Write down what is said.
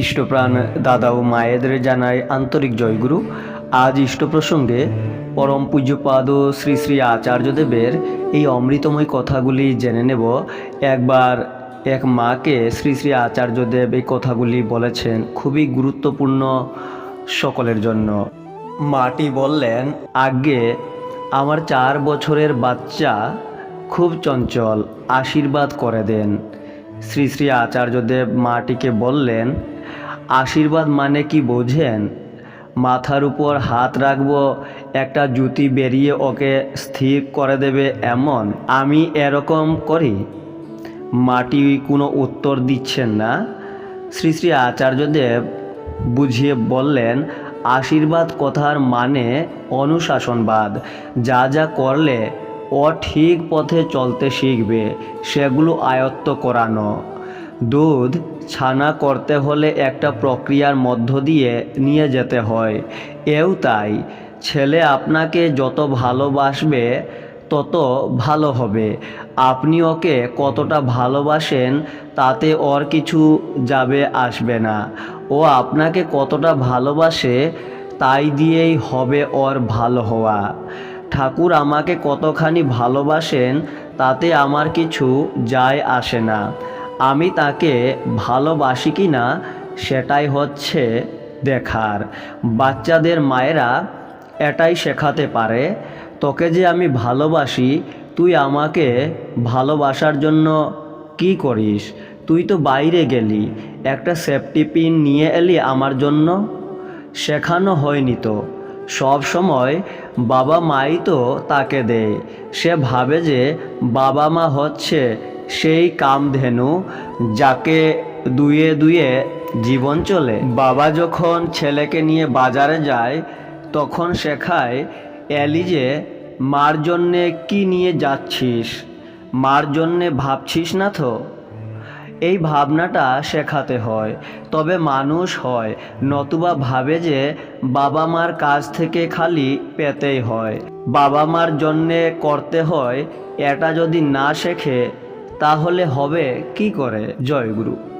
ইষ্টপ্রাণ দাদা ও মায়েদের জানাই আন্তরিক জয়গুরু আজ ইষ্ট প্রসঙ্গে পরম পূজ্যপাদ শ্রী শ্রী আচার্যদেবের এই অমৃতময় কথাগুলি জেনে নেব। একবার এক মাকে শ্রী শ্রী আচার্যদেব এই কথাগুলি বলেছেন খুবই গুরুত্বপূর্ণ সকলের জন্য। মাটি বললেন আগে আমার চার বছরের বাচ্চা খুব চঞ্চল, আশীর্বাদ করে দেন। শ্রী শ্রী আচার্যদেব মাটিকে বললেন আশীর্বাদ মানে কি বোঝেন? মাথার উপর হাত রাখব, একটা জুতি বেরিয়ে ওকে স্থির করে দেবে এমন, আমি এরকম করি? মাটি কোনো উত্তর দিচ্ছেন না? শ্রী শ্রী আচার্যদেব বুঝিয়ে বললেন, আশীর্বাদ কথার মানে অনুশাসনবাদ। যা যা করলে, ও ঠিক পথে চলতে শিখবে, সেগুলো আয়ত্ত করানো। দুধ ছানা করতে হলে একটা প্রক্রিয়ার মধ্য দিয়ে নিয়ে যেতে হয়। এও তাই, ছেলে আপনাকে যত ভালোবাসবে, তত ভালো হবে। আপনি ওকে কতটা ভালোবাসেন, তাতে ওর কিছু যাবে আসবে না। ও আপনাকে কতটা ভালোবাসে, তাই দিয়েই হবে ওর ভালো হওয়া। ঠাকুর আমাকে কতখানি ভালোবাসেন, তাতে আমার কিছু যায় আসে না। আমি তাকে ভালোবাসি কি না, সেটাই হচ্ছে দেখার। বাচ্চাদের মায়েরা এটাই শেখাতে পারে, তোকে যে আমি ভালোবাসি, তুই আমাকে ভালোবাসার জন্য কি করিস? তুই তো বাইরে গেলি, একটা সেফটি পিন নিয়ে এলি আমার জন্য? শেখানো হয়নি তো। সব সময় বাবা মাই তো তাকে দেয়। সে ভাবে যে বাবা মা হচ্ছে সেই কামধেনু যাকে দুয়ে দুয়ে জীবন চলে। বাবা যখন ছেলেকে নিয়ে বাজারে যায়, তখন শেখায় যে মার জন্যে কি নিয়ে যাচ্ছিস? মার জন্যে ভাবছিস না তো? এই ভাবনাটা শেখাতে হয়। তবে মানুষ হয়, নতুবা ভাবে যে বাবা মার কাছ থেকে খালি পেতেই হয়। বাবা মার জন্যে করতে হয়, এটা যদি না শেখে তাহলে হবে কি করে জয় গুরু